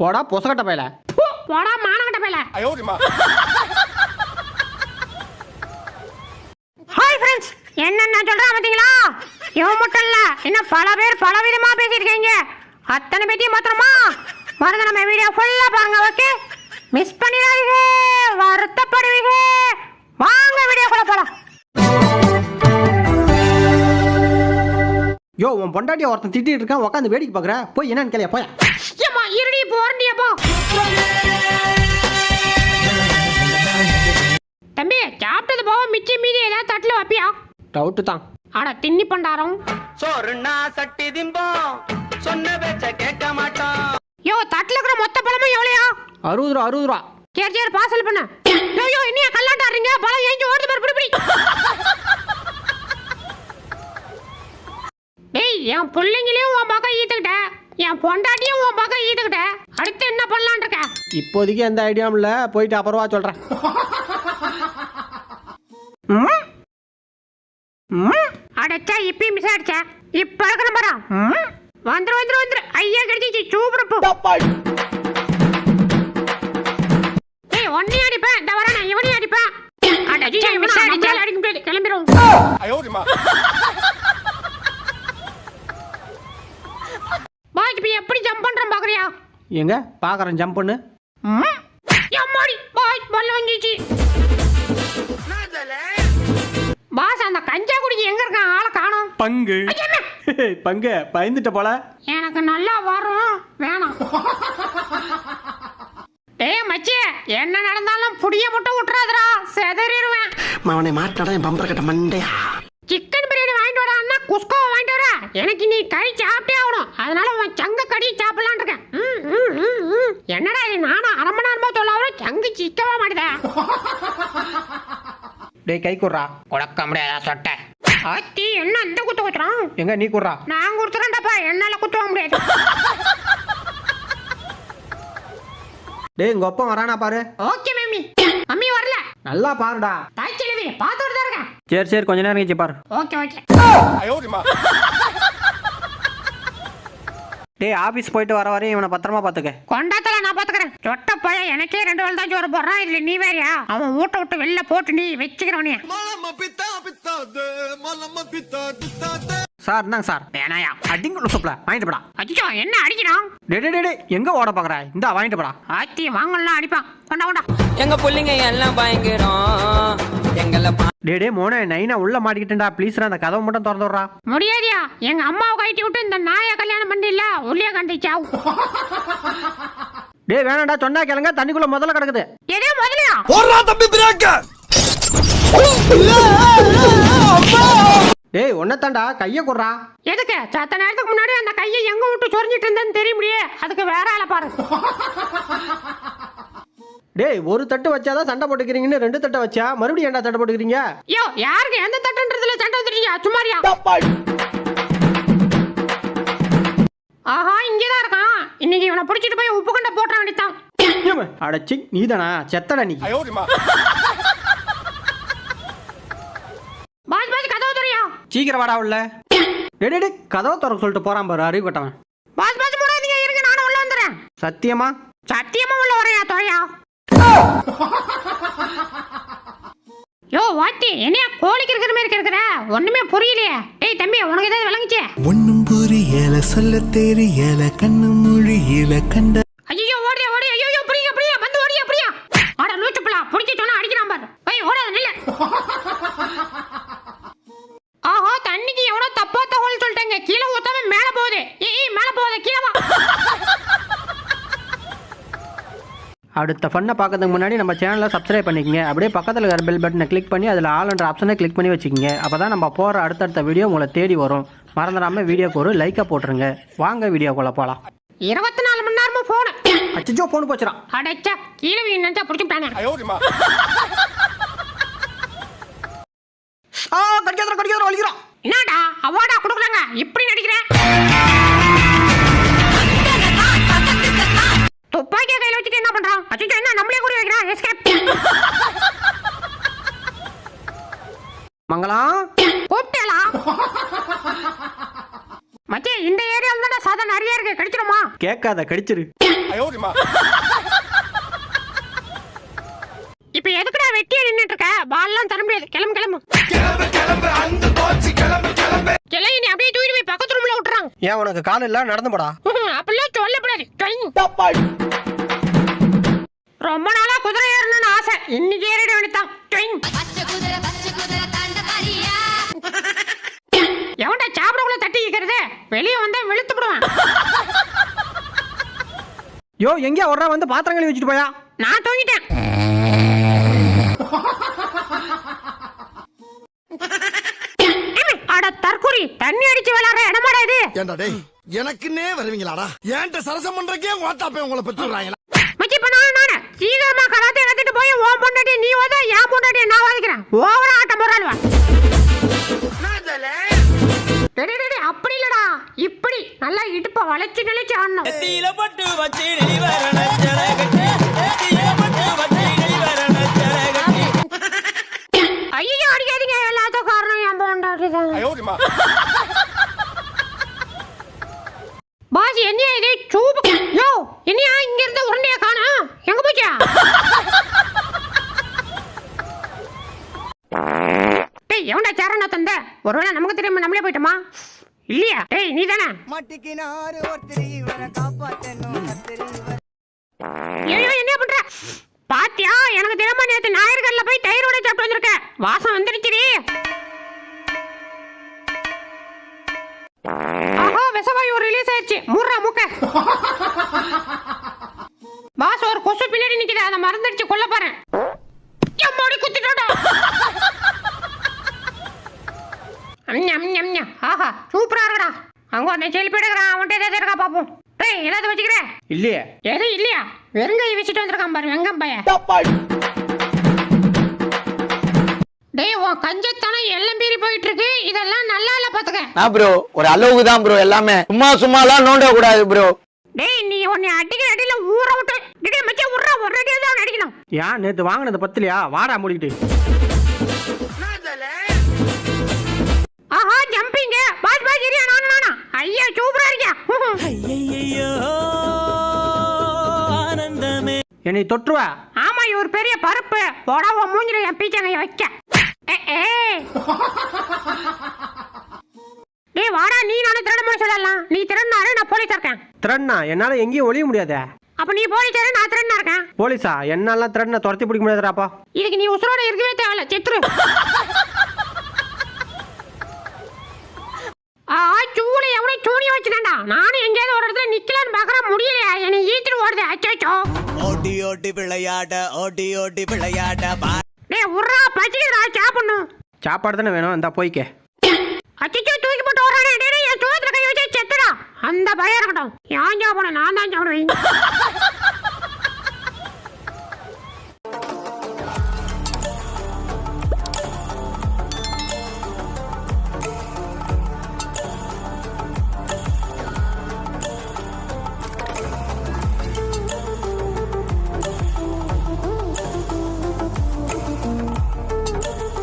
போடா பொசகட்ட பையல போடா மானகட்ட பையல ஹாய் ஃப்ரெண்ட்ஸ் என்னென்ன சொல்கிறேன் பார்த்தீங்களா? இவன் மட்டும் இல்லை இன்னும் பல பேர் பல விதமாக பேசியிருக்கீங்க. அத்தனை பேத்தையும் மாத்திரமா மறந்து நம்ம வீடியோ ஃபுல்லா பாருங்க ஓகே மிஸ் பண்ணிடாதீங்க. வருத்தப்படுவீங்க. வாங்க வீடியோக்குள்ளே போகலாம் யோ உன் பொண்டாட்டிய ஒருத்தன் திட்டிட்டு இருக்கான் உட்காந்து வேடிக்கை பார்க்குற. போய் என்னன்னு கேளியா போயா. ஏம்மா இருடி போறண்டியப்பா தம்பி சாப்பிட்டது போக மிச்சம் மீதி ஏதாவது தட்டில் வைப்பியா? டவுட்டு தான். அட தின்னி பண்டாரம். சோறுனா சட்டி திம்போம். சொன்ன பேச்ச கேட்க மாட்டோம். யோ தட்டில் இருக்கிற மொத்த பழமும் எவ்வளோயா? அறுபது ரூபா அறுபது ரூபா. சரி சரி பார்சல் பண்ண. யோ யோ இன்னியா கல்லாட்டாடுறீங்க பழம் ஏஞ்சி ஓடுது பாரு பிடி பிடி. என் பிள்ளைங்களையும் உன் பக்கம் ஈத்துக்கிட்ட. என் பொண்டாட்டியும் உன் பக்கம் ஈத்துக்கிட்ட. அடுத்து என்ன பண்ணலான் இருக்க? இப்போதைக்கு எந்த ஐடியாவும் இல்லை. போயிட்டு அப்புறமா? ம்? அடைச்சா இப்பயும் மிஸ் ஆயிடுச்சா? இப்ப இருக்கிற மரம் வந்துரு வந்துரு வந்துரு. ஐயா கிடைச்சிச்சு சூப்பர் பூ. ஏய் ஒன்னையும் அடிப்பேன். இந்த வரேன் நான் இவனையும் அடிப்பேன். அடச்சி மிஸ் ஆயிடுச்சா? அடிக்க முடியாது. கிளம்பிடுவோம் இப்ப எப்படி ஜம்ப் பண்றேன் பாக்குறியா? எங்க? பார்க்குறேன் ஜம்ப் பண்ணு. ம்? எம்மாடி பாய் பல்ல வந்துச்சு பாஸ் அந்த கஞ்சா குடிக்கு எங்க இருக்கான்? ஆளை காணோம். பங்கு. பங்கு பயந்துட்ட போல. எனக்கு நல்லா வரும். வேணாம். டேய் மச்சி என்ன நடந்தாலும் புடிய மட்டும் விட்டுறாதடா செதறிடுவேன். அவனை மாட்டாடா என் பம்பர கட்ட மண்டையா சிக்கன் பிரியாணி வாங்கிட்டு வரான்னா குஸ்கோவை வாங்கிட்டு வர எனக்கு நீ கறி சாப்பிட்டே ஆகணும். அதனால உன் சங்க கடி சாப்பிடலான் இருக்கேன். என்னடா இது? நானும் அரை மணி நேரமா சொல்லாவும் சங்கு சிக்கவே மாட்டேதா? டேய் கை குடுறா. குழக்க முடியாதா சொட்டை? அத்தி என்ன அந்த குத்து குத்துறான்? எங்க நீ குடுறா. நான் குடுத்துறேன்டாப்பா. என்னால குத்துவ முடியாது. டேய் உங்க அப்பா வரானா பாரு. Okay mummy. மம்மி வரல. நல்லா பாருடா. தாய்ச்சி செலவி பாத்துட்டு தான் இருக்கேன். சரி சரி கொஞ்ச நேரம் கழிச்சு பாரு. Okay okay. ஐயோ டேய் ஆபீஸ் போயிட்டு வர வரையும் இவனை பத்திரமா பாத்துக்க. கொண்டாத்தல நான் பாத்துக்கிறேன். சொட்ட பையன் எனக்கே ரெண்டு வேலை தான் சோறு போடுறான். இல்ல நீ வேறியா? அவன் வீட்டை விட்டு வெளில போட்டு நீ வச்சுக்கிறவனே. சார் இந்தாங்க சார். வேணாயா? அடிங்க சூப்ல வாங்கிட்டு போடா. அச்சோ என்ன அடிக்கிறான்? டே டே, டே எங்க ஓட பாக்குற? இந்தா வாங்கிட்டு போடா. ஆத்தி வாங்கலாம் அடிப்பான். கொண்டா கொண்டா. எங்க புள்ளைங்க எல்லாம் பயங்கரம். எங்களை பா- டே டே மோனே நைனா உள்ள மாட்டிக்கிட்டேன்டா. ப்ளீஸ்ரா அந்த கதவை மட்டும் திறந்து விட்றா. முடியாதியா? எங்க அம்மாவை கழட்டி விட்டு இந்த நாயை கல்யாணம் உள்ளே கண்டிச்சாவு டேய் வேணாம்டா சொன்னா கேளுங்க தண்ணிக்குள்ள முதல்ல கிடக்குது. எதே முதலியா டேய் ஒன்னத்தாண்டா கைய குடுறா. எதுக்கு? சத்த நேரத்துக்கு முன்னாடி அந்த கையை எங்க விட்டு சொரிஞ்சிட்டு இருந்தேன்னு தெரிய முடியே அதுக்கு வேற ஆளை பாரு. டேய் ஒரு தட்டு வச்சாதான் சண்டை போட்டுக்கிறீங்கன்னு ரெண்டு தட்டை வச்சா மறுபடியும் ஏன்டா சண்டை போட்டுக்கிறீங்க? யோ யாருக்கு எந்த தட்டுன்றதுல சண்டை வந்துட்டீங்க சும்மாரியா? ஆஹா இங்கே தான் இருக்கான். இன்னைக்கு இவனை பிடிச்சிட்டு போய் உப்பு கண்ட போட்ட வேண்டியதான் அடச்சி நீதானா? செத்தடா நீ. பாஜ் பாஜ் கதவு தெரியா சீக்கிரம் வாடா உள்ள. டேய் டேய் கதவை திறக்க சொல்லிட்டு போறான் பாரு அறிவு கட்டவன். பாஜ் பாஜ் போடாதீங்க இருங்க நானும் உள்ள வந்துறேன் சத்தியமா? சத்தியமா உள்ள வரையா தொலையா? யோ வாத்தி என்னையா கோழிக்கு இருக்கிற மாதிரி இருக்கிற ஒண்ணுமே புரியலையே. டேய் தம்பி உனக்கு ஏதாவது விளங்குச்சே? ஒன்னும் புரியல சொல்ல தெரியல கண்ணு மொழியில கண்ட ஐயோ ஓடியா ஓடியா ஐயோ புரியா புரியா வந்து ஓடியா புரியா ஆட லூச்சுப்பலா புடிச்சு சொன்னா அடிக்கிறான் பாரு போய் ஓடாத நில்ல ஆஹா தண்ணிக்கு எவ்வளோ தப்பா தகவல் சொல்லிட்டாங்க கீழே ஊத்தாம மேல போகுது ஏய் ஏய், மேல போகுது கீழே வா அடுத்த ஃபன்னை பார்க்கறதுக்கு முன்னாடி நம்ம சேனலை சப்ஸ்கிரைப் பண்ணிக்கங்க. அப்படியே பக்கத்தில் இருக்கிற பெல் பட்டனை கிளிக் பண்ணி அதில் ஆளுன்ற ஆப்ஷனை கிளிக் பண்ணி வச்சுக்கோங்க. அப்போ தான் நம்ம போகிற அடுத்தடுத்த வீடியோ உங்களை தேடி வரும். மறந்துடாமல் வீடியோக்கு ஒரு லைக்கை போட்டுருங்க. வாங்க வீடியோக்குள்ளே போகலாம் இருபத்தி நாலு மணி நேரமும் ஃபோனு அச்சோ ஃபோன் போச்சுறான் அடைச்சா கீழே நினைச்சா பிடிச்சிட்டானே ஆ கடிக்காதான் கடிக்காதான் என்னடா அவார்டா கொடுக்குறாங்க இப்படி நடிக்கிறேன் துப்பாக்கியை கையில் வச்சுட்டு என்ன பண்றான்? அச்சோ என்ன நம்மளே கூறி வைக்கிறான் எஸ்கேப் மங்களம் கூப்பிட்டேலா மச்சி இந்த ஏரியால தான் சாதா நிறைய இருக்கு. கடிச்சிருமா கேட்காத கடிச்சிரு. இப்ப எதுக்குடா வெட்டியா நின்னுட்டு இருக்க பால்லாம் தர முடியாது. கிளம்பு கிளம்பு. கிளம்பு நீ அப்படியே தூக்கி போய் பக்கத்து ரூம்ல விட்டுறாங்க ஏன் உனக்கு கால் நடந்து போடா. அப்படிலாம் சொல்லப்படாது ரொம்ப நாளா குதிரை ஏறணும்னு ஆசை. இன்னைக்கு ஏறிட வேண்டியதான் டொய்ங். பச்சை குதிரை பச்சை குதிரை தண்ட பாரியா? எவன்டா சாப்பிடக்குள்ள தட்டி வைக்கிறது வெளியே வந்தா வெளுத்து விடுவான் யோ எங்கேயா ஒரு வந்து பாத்திரம் கழுவி வச்சுட்டு போயா? நான் தூங்கிட்டேன். அட தற்குறி தண்ணி அடிச்சு விளையாடுற இடமாடா இது. ஏண்டா டேய் எனக்குன்னே வருவீங்களாடா? ஏன்ட்ட சரசம் பண்றக்கே ஓட்டாப்பே உங்களை இப்ப சீக்கிரமா கராத்தே கத்துட்டு போய் ஓன் பொண்டாட்டி நீ வந்து என் பொண்டாட்டி நான் வாதிக்கிறேன். ஓவரா ஆட்டம் போறாளுவா அப்படி இல்லடா. இப்படி நல்லா இடுப்ப வளைச்சு நினைச்சு ஆடணும். பட்டு வச்சு ஐயோ அடிக்காதீங்க. எல்லாத்துக்கும் காரணம் என் பொண்டாட்டி 哎 தான் ஒருவேளை நமக்கு தெரியாம நம்மளே போயிட்டோமா? இல்லையா? டேய் நீ தானே மாட்டிக்கினாரு ஒருத்தர் இவரை காப்பாத்தணும் ஐயோ என்ன பண்ற? பாத்தியா எனக்கு தெரியாம நேத்து ஞாயிறுகள்ல போய் தயிரோட சாப்பிட்டு வந்திருக்க. வாசம் வந்துருச்சுடி. ஆஹா விஷவாயு ரிலீஸ் ஆயிடுச்சு. மூர்றா மூக்க. பாஸ் ஒரு கொசு பின்னாடி நிக்குது. அதை மறந்துடுச்சு. கொல்ல போறேன். வச்சுக்கிற இல்லையே. எதுவும் இல்லையா? வெறுங்கை வச்சுட்டு வந்திருக்கான் பாரு வெங்கம் பையன். டேய் உன் கஞ்சத்தனம் எல்லாம் மீறி போயிட்டு இருக்கு இதெல்லாம் நல்லா இல்ல பாத்துக்க. நான் ப்ரோ ஒரு அளவுக்கு தான் ப்ரோ எல்லாமே. சும்மா சும்மாலாம் நோண்ட கூடாது ப்ரோ டேய் நீ உன்னை அடிக்கிற அடியில ஊற விட்டு டேய் மச்சான் உர்றா ஒரு தான் அடிக்கணும். ஏன் நேத்து வாங்கினது பத்திலையா? வாடா மூடிக்கிட்டு. ஆஹா ஜம்பிங்க பாஸ் பாஸ் இரியா நானு நானா? ஐயா சூப்பரா இருக்கியா? ஆனந்தமே என்னை தொற்றுவா? ஆமா இவர் பெரிய பருப்பு. போடா உன் மூஞ்சில என் பீச்சங்கைய வைக்க. ஏ, ஏ. டேய் வாடா நீ நானும் திருடமுறை சொல்லலாம் நீ திருடினாரு நான் போலீஸா இருக்கேன். திறன்னா என்னால எங்கேயும் ஒளிய முடியாதே. அப்ப நீ போலீஸாரு நான் திருடனா இருக்கேன்? போலீஸா? என்னாலாம் திறனை துரத்தி பிடிக்க முடியாதுடாப்பா இதுக்கு நீ உசுரோட இருக்கவே தேவையில்ல. செத்துரு. ஆ சூளை எவ்வளவு சூனிய வச்சுட்டான்டா நானும் எங்கேயாவது ஒரு இடத்துல நிக்கலான்னு பாக்குறேன் முடியலையா? என்னை ஈத்துட்டு ஓடுது. அச்சோ ஓடி ஓடி விளையாட ஓடி ஓடி விளையாட பா டேய் உர்றா பச்சிக்கிறா சாப்பிடணும். சாப்பாடு தானே வேணும்? இந்தா போய்க்க. அச்சோ தூக்கி போட்டு ஓடுறானே. டேய் டேய், என் சோத்துல கை வச்சு செத்துடா. அந்த பயம் இருக்கட்டும். ஏன் சாப்பிடணும்? நான் தான் சாப்பிடுவேன்.